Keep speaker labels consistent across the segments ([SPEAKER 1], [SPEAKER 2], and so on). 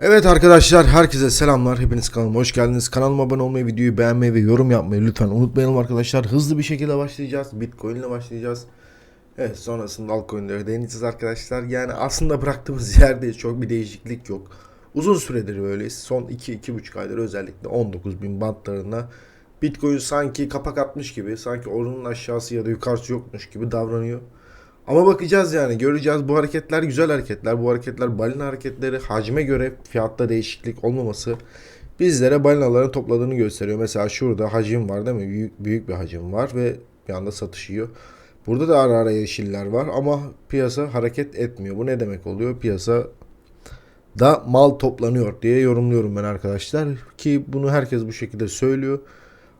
[SPEAKER 1] Evet arkadaşlar herkese selamlar. Hepiniz kanalıma hoş geldiniz. Kanalıma abone olmayı, videoyu beğenmeyi ve yorum yapmayı lütfen unutmayalım arkadaşlar. Hızlı bir şekilde başlayacağız. Bitcoin ile başlayacağız. Evet sonrasında altcoin'lere değineceğiz arkadaşlar. Yani aslında bıraktığımız yerdeyiz. Çok bir değişiklik yok. Uzun süredir böyleyiz. Son 2-2,5 aydır özellikle 19.000 bantlarına Bitcoin sanki kapak atmış gibi, sanki oranın aşağısı ya da yukarısı yokmuş gibi davranıyor. Ama bakacağız yani göreceğiz bu hareketler güzel hareketler. Bu hareketler balina hareketleri hacme göre fiyatta değişiklik olmaması bizlere balinaların topladığını gösteriyor. Mesela şurada hacim var değil mi? Büyük, büyük bir hacim var ve bir anda satışıyor. Burada da ara ara yeşiller var ama piyasa hareket etmiyor. Bu ne demek oluyor? Piyasa da mal toplanıyor diye yorumluyorum ben arkadaşlar. Ki bunu herkes bu şekilde söylüyor.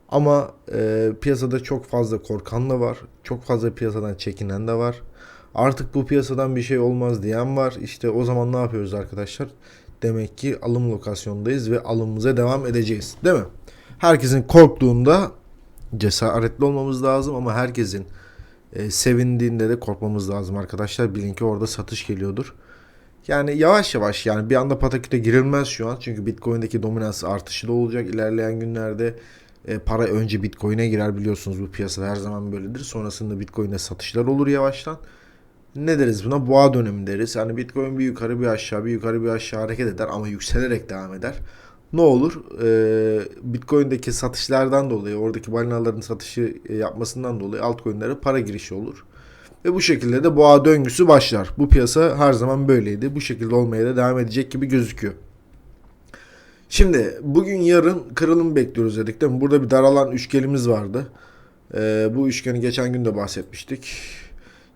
[SPEAKER 1] Ama e, piyasada çok fazla korkan da var. Çok fazla piyasadan çekinen de var. Artık bu piyasadan bir şey olmaz diyen var. İşte o zaman ne yapıyoruz arkadaşlar? Demek ki alım lokasyondayız ve alımımıza devam edeceğiz. Değil mi? Herkesin korktuğunda cesaretli olmamız lazım ama herkesin e, sevindiğinde de korkmamız lazım arkadaşlar. Bilin ki orada satış geliyordur. Yani yavaş yavaş yani bir anda pataküte girilmez şu an. Çünkü Bitcoin'deki dominans artışı da olacak ilerleyen günlerde. E, para önce Bitcoin'e girer biliyorsunuz bu piyasada her zaman böyledir. Sonrasında Bitcoin'e satışlar olur yavaştan. Ne deriz buna? Boğa dönemi deriz. Yani Bitcoin bir yukarı bir aşağı bir yukarı bir aşağı hareket eder ama yükselerek devam eder. Ne olur? E, Bitcoin'deki satışlardan dolayı oradaki balinaların satışı e, yapmasından dolayı altcoin'lere para girişi olur. Ve bu şekilde de boğa döngüsü başlar. Bu piyasa her zaman böyleydi. Bu şekilde olmaya da devam edecek gibi gözüküyor. Şimdi bugün yarın kırılım bekliyoruz dedik değil mi? Burada bir daralan üçgenimiz vardı. Ee, bu üçgeni geçen gün de bahsetmiştik.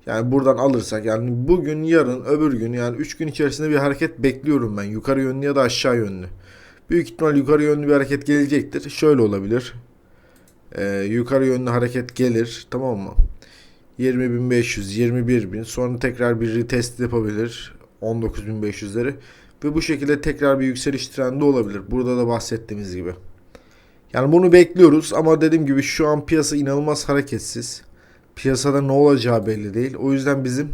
[SPEAKER 1] Yani buradan alırsak yani bugün yarın öbür gün yani 3 gün içerisinde bir hareket bekliyorum ben. Yukarı yönlü ya da aşağı yönlü. Büyük ihtimal yukarı yönlü bir hareket gelecektir. Şöyle olabilir. Ee, yukarı yönlü hareket gelir tamam mı? 20.500, 21.000 sonra tekrar bir retest yapabilir 19.500'leri ve bu şekilde tekrar bir yükseliş trendi olabilir. Burada da bahsettiğimiz gibi. Yani bunu bekliyoruz ama dediğim gibi şu an piyasa inanılmaz hareketsiz. Piyasada ne olacağı belli değil. O yüzden bizim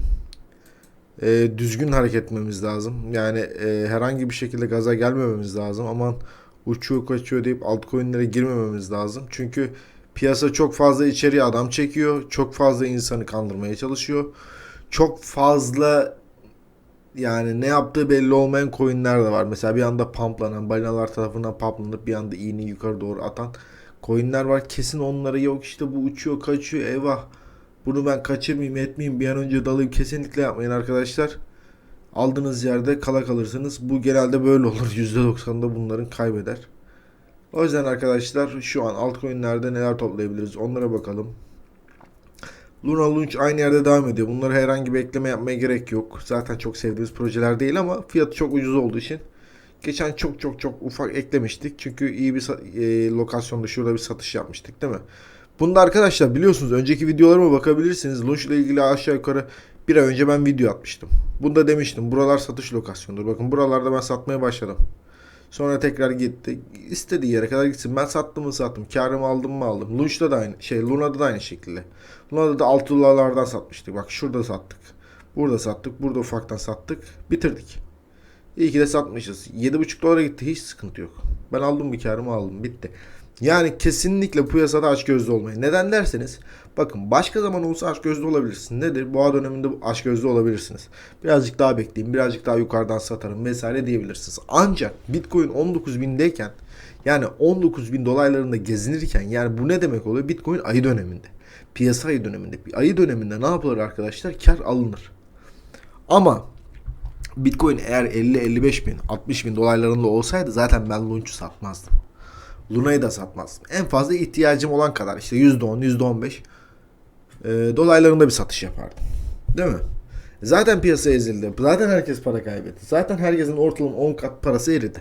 [SPEAKER 1] e, düzgün hareket etmemiz lazım. Yani e, herhangi bir şekilde gaza gelmememiz lazım. Aman uçuyor kaçıyor deyip altcoin'lere girmememiz lazım. Çünkü piyasa çok fazla içeriye adam çekiyor. Çok fazla insanı kandırmaya çalışıyor. Çok fazla yani ne yaptığı belli olmayan coinler de var. Mesela bir anda pumplanan, balinalar tarafından pumplanıp bir anda iğneyi yukarı doğru atan coinler var. Kesin onları yok işte bu uçuyor kaçıyor eyvah. Bunu ben kaçırmayayım etmeyeyim bir an önce dalayım kesinlikle yapmayın arkadaşlar. Aldığınız yerde kala kalırsınız. Bu genelde böyle olur. %90'da bunların kaybeder. O yüzden arkadaşlar şu an altcoin'lerde neler toplayabiliriz onlara bakalım. Luna Launch aynı yerde devam ediyor. Bunları herhangi bir ekleme yapmaya gerek yok. Zaten çok sevdiğimiz projeler değil ama fiyatı çok ucuz olduğu için geçen çok çok çok ufak eklemiştik. Çünkü iyi bir e, lokasyonda şurada bir satış yapmıştık değil mi? Bunda arkadaşlar biliyorsunuz önceki videolarıma bakabilirsiniz. Launch ile ilgili aşağı yukarı bir ay önce ben video atmıştım. Bunda demiştim buralar satış lokasyonudur. Bakın buralarda ben satmaya başladım. Sonra tekrar gitti. İstediği yere kadar gitsin. Ben sattım mı sattım. Karımı aldım mı aldım. Lunch'ta da aynı şey. Luna'da da aynı şekilde. Luna'da da 6 dolarlardan satmıştık. Bak şurada sattık. Burada sattık. Burada ufaktan sattık. Bitirdik. İyi ki de satmışız. 7,5 dolara gitti. Hiç sıkıntı yok. Ben aldım bir karımı aldım. Bitti. Yani kesinlikle bu piyasada aç gözlü olmayın. Neden derseniz bakın başka zaman olsa aç gözlü olabilirsiniz. Nedir? Boğa döneminde aç gözlü olabilirsiniz. Birazcık daha bekleyin, birazcık daha yukarıdan satarım vesaire diyebilirsiniz. Ancak Bitcoin 19 bindeyken yani 19 bin dolaylarında gezinirken yani bu ne demek oluyor? Bitcoin ayı döneminde. Piyasa ayı döneminde. Ayı döneminde ne yapılır arkadaşlar? Kar alınır. Ama Bitcoin eğer 50-55 bin, 60 bin dolaylarında olsaydı zaten ben Launch'u satmazdım. Luna'yı da satmazdım. En fazla ihtiyacım olan kadar işte %10, %15 e, dolaylarında bir satış yapardım. Değil mi? Zaten piyasa ezildi. Zaten herkes para kaybetti. Zaten herkesin ortalama 10 kat parası eridi.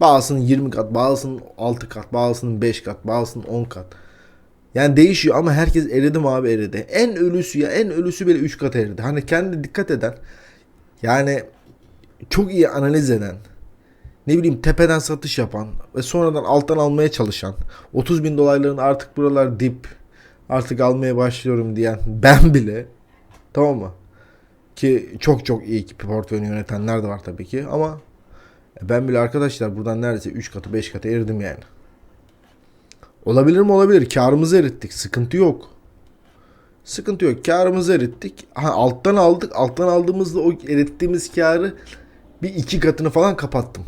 [SPEAKER 1] Bazısının 20 kat, bazısının 6 kat, bazısının 5 kat, bazısının 10 kat. Yani değişiyor ama herkes eridi mi abi eridi. En ölüsü ya en ölüsü bile 3 kat eridi. Hani kendi dikkat eden yani çok iyi analiz eden ne bileyim tepeden satış yapan ve sonradan alttan almaya çalışan 30 bin dolayların artık buralar dip artık almaya başlıyorum diyen ben bile tamam mı? Ki çok çok iyi ki portföyünü yönetenler de var tabii ki ama Ben bile arkadaşlar buradan neredeyse 3 katı 5 katı eridim yani. Olabilir mi olabilir. Karımızı erittik. Sıkıntı yok. Sıkıntı yok. Karımızı erittik. Ha, alttan aldık. Alttan aldığımızda o erittiğimiz karı bir iki katını falan kapattım.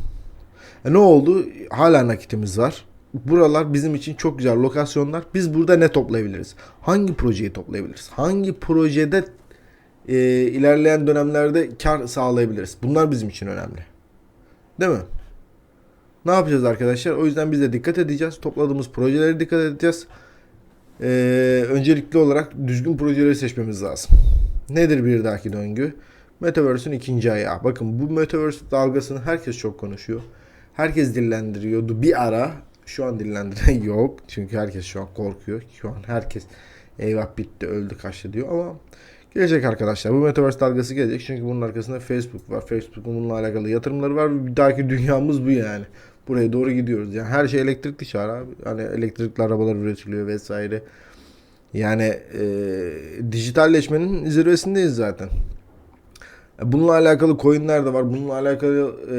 [SPEAKER 1] E ne oldu? Hala nakitimiz var. Buralar bizim için çok güzel lokasyonlar. Biz burada ne toplayabiliriz? Hangi projeyi toplayabiliriz? Hangi projede e, ilerleyen dönemlerde kar sağlayabiliriz? Bunlar bizim için önemli. Değil mi? Ne yapacağız arkadaşlar? O yüzden biz de dikkat edeceğiz. Topladığımız projelere dikkat edeceğiz. Ee, öncelikli olarak düzgün projeleri seçmemiz lazım. Nedir bir dahaki döngü? Metaverse'ün ikinci ayağı. Bakın bu Metaverse dalgasını herkes çok konuşuyor. Herkes dillendiriyordu bir ara. Şu an dillendiren yok. Çünkü herkes şu an korkuyor. Şu an herkes eyvah bitti öldü kaçtı diyor ama gelecek arkadaşlar. Bu Metaverse dalgası gelecek. Çünkü bunun arkasında Facebook var. Facebook'un bununla alakalı yatırımları var. Bir dahaki dünyamız bu yani. Buraya doğru gidiyoruz. Yani her şey elektrikli çağır abi. Hani elektrikli arabalar üretiliyor vesaire. Yani e, dijitalleşmenin zirvesindeyiz zaten. Bununla alakalı coinler de var. Bununla alakalı e,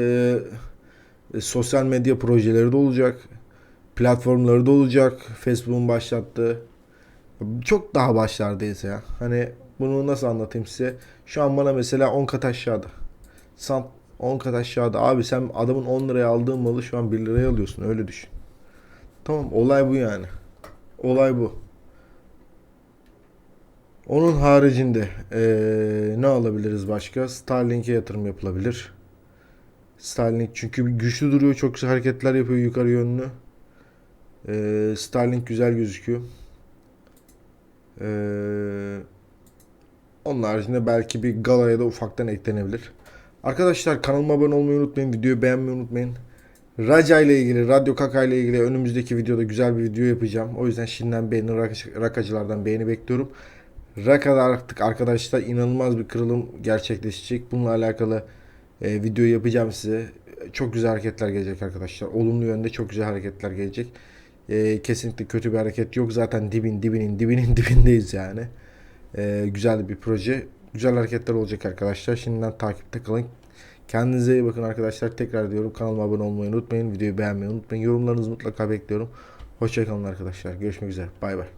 [SPEAKER 1] e, sosyal medya projeleri de olacak. Platformları da olacak. Facebook'un başlattığı. Çok daha başlardayız ya. Hani bunu nasıl anlatayım size? Şu an bana mesela 10 kat aşağıda. Sam 10 kat aşağıda. Abi sen adamın 10 liraya aldığın malı şu an 1 liraya alıyorsun. Öyle düşün. Tamam olay bu yani. Olay bu. Onun haricinde eee, ne alabiliriz başka? Starlink'e yatırım yapılabilir. Starlink çünkü güçlü duruyor. Çok güzel hareketler yapıyor yukarı yönlü. Eee Starlink güzel gözüküyor. Eee onun haricinde belki bir galaya da ufaktan eklenebilir. Arkadaşlar kanalıma abone olmayı unutmayın. Videoyu beğenmeyi unutmayın. Raja ile ilgili, Radyo Kaka ile ilgili önümüzdeki videoda güzel bir video yapacağım. O yüzden şimdiden beğeni, rak- rakacılardan beğeni bekliyorum. Raka'da artık arkadaşlar inanılmaz bir kırılım gerçekleşecek. Bununla alakalı e, video yapacağım size. Çok güzel hareketler gelecek arkadaşlar. Olumlu yönde çok güzel hareketler gelecek. E, kesinlikle kötü bir hareket yok. Zaten dibin dibinin dibinin dibindeyiz yani. E, güzel bir proje. Güzel hareketler olacak arkadaşlar. Şimdiden takipte kalın. Kendinize iyi bakın arkadaşlar. Tekrar diyorum kanalıma abone olmayı unutmayın. Videoyu beğenmeyi unutmayın. Yorumlarınızı mutlaka bekliyorum. Hoşçakalın arkadaşlar. Görüşmek üzere. Bay bay.